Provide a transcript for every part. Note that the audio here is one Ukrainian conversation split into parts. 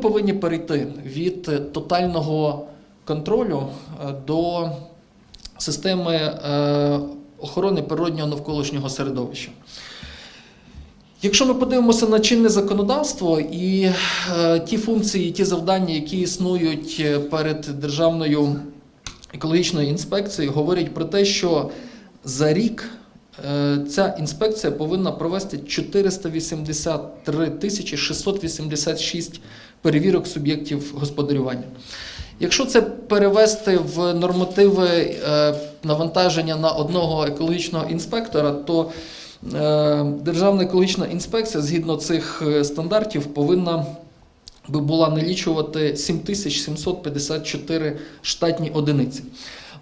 повинні перейти від е, тотального контролю е, до системи е, охорони природнього навколишнього середовища. Якщо ми подивимося на чинне законодавство і ті функції, ті завдання, які існують перед державною екологічною інспекцією, говорять про те, що за рік ця інспекція повинна провести 483 тисячі 686 перевірок суб'єктів господарювання. Якщо це перевести в нормативи е, навантаження на одного екологічного інспектора, то е, Державна екологічна інспекція згідно цих е, стандартів повинна би була налічувати 7754 штатні одиниці.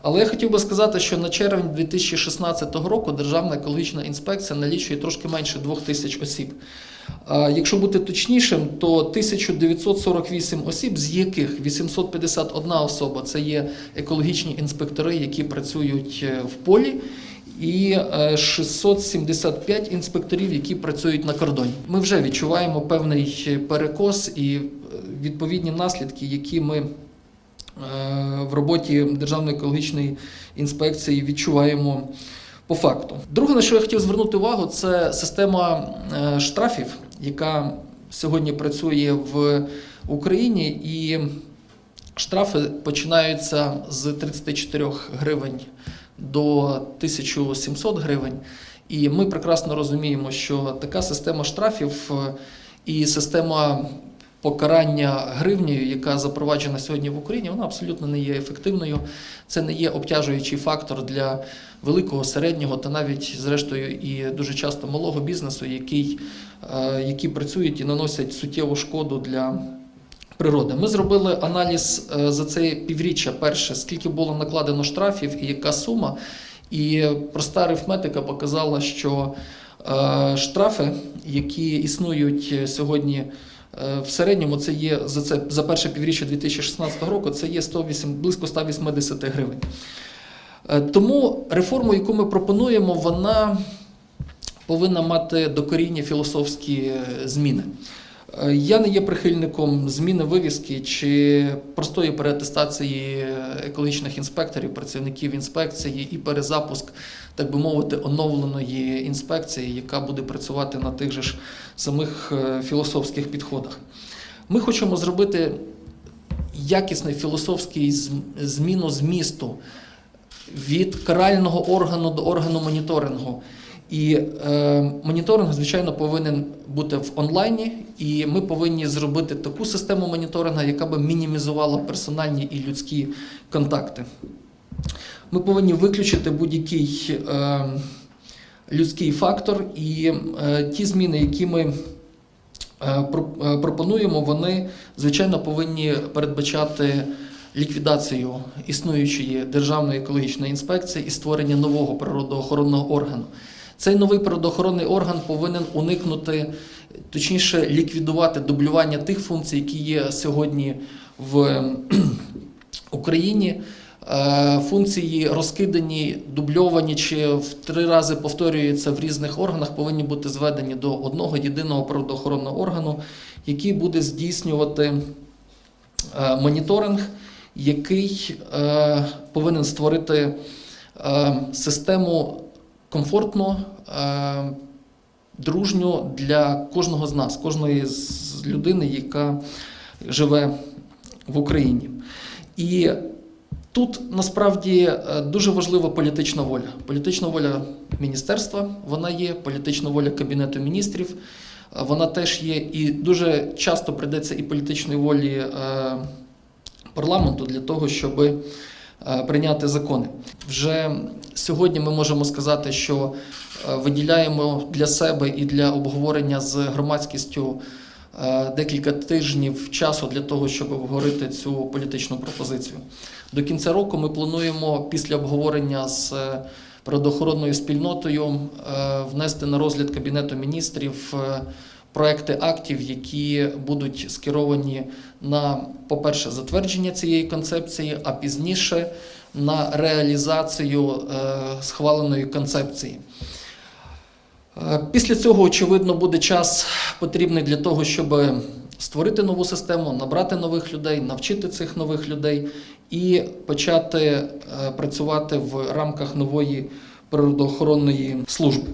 Але я хотів би сказати, що на червень 2016 року Державна екологічна інспекція налічує трошки менше 2000 осіб. Якщо бути точнішим, то 1948 осіб, з яких 851 особа це є екологічні інспектори, які працюють е, в полі, і е, 675 інспекторів, які працюють на кордоні. Ми вже відчуваємо певний перекос і е, відповідні наслідки, які ми е, в роботі Державної екологічної інспекції відчуваємо по факту. Друге, на що я хотів звернути увагу, це система е, штрафів, яка сьогодні працює в Україні, і штрафи починаються з 34 гривень до 1700 гривень. І ми прекрасно розуміємо, що така система штрафів е, і система покарання гривнею, яка запроваджена сьогодні в Україні, вона абсолютно не є ефективною. Це не є обтяжуючий фактор для великого, середнього та навіть, зрештою, і дуже часто малого бізнесу, який, е, які працюють і наносять суттєву шкоду для. Природи. Ми зробили аналіз е, за це півріччя перше, скільки було накладено штрафів і яка сума. І проста арифметика показала, що е, штрафи, які існують сьогодні в середньому, це є за це за перше півріччя 2016 року, це є 108, близько 180 гривень. Е, Тому реформу, яку ми пропонуємо, вона повинна мати докорінні філософські е, зміни. Е, Я не є прихильником зміни вивіски чи простої переатестації екологічних інспекторів, працівників інспекції і перезапуск, так би мовити, оновленої інспекції, яка буде працювати на тих же ж самих е, філософських підходах. Ми хочемо зробити якісний філософський зміну змісту від карального органу до органу моніторингу. І е, моніторинг, звичайно, повинен бути в онлайні, і ми повинні зробити таку систему моніторингу, яка би мінімізувала персональні і людські контакти. Ми повинні виключити будь-який е, людський фактор, і е, ті зміни, які ми е, е, пропонуємо, вони, звичайно, повинні передбачати ліквідацію існуючої державної екологічної інспекції і створення нового природоохоронного органу. Цей новий природоохоронний орган повинен уникнути, точніше, ліквідувати дублювання тих функцій, які є сьогодні в Україні. Е, Функції розкидані, дубльовані чи в три рази повторюються в різних органах, повинні бути зведені до одного єдиного природоохоронного органу, який буде здійснювати е, моніторинг, який е, повинен створити систему комфортну, е, дружню для кожного з нас, кожної з людини, яка живе в Україні. І тут насправді е, дуже важлива політична воля. Політична воля міністерства, вона є, політична воля Кабінету міністрів, е, вона теж є, і дуже часто прийдеться і політичної волі парламенту для того, щоб прийняти закони. Вже сьогодні ми можемо сказати, що е, виділяємо для себе і для обговорення з громадськістю е, декілька тижнів часу для того, щоб обговорити цю політичну пропозицію. До кінця року ми плануємо після обговорення з е, природоохоронною спільнотою е, внести на розгляд Кабінету міністрів е, проекти актів, які будуть скеровані на, по-перше, затвердження цієї концепції, а пізніше на реалізацію е, схваленої концепції. Е, Після цього, очевидно, буде час потрібний для того, щоб створити нову систему, набрати нових людей, навчити цих нових людей і почати е, працювати в рамках нової природоохоронної служби.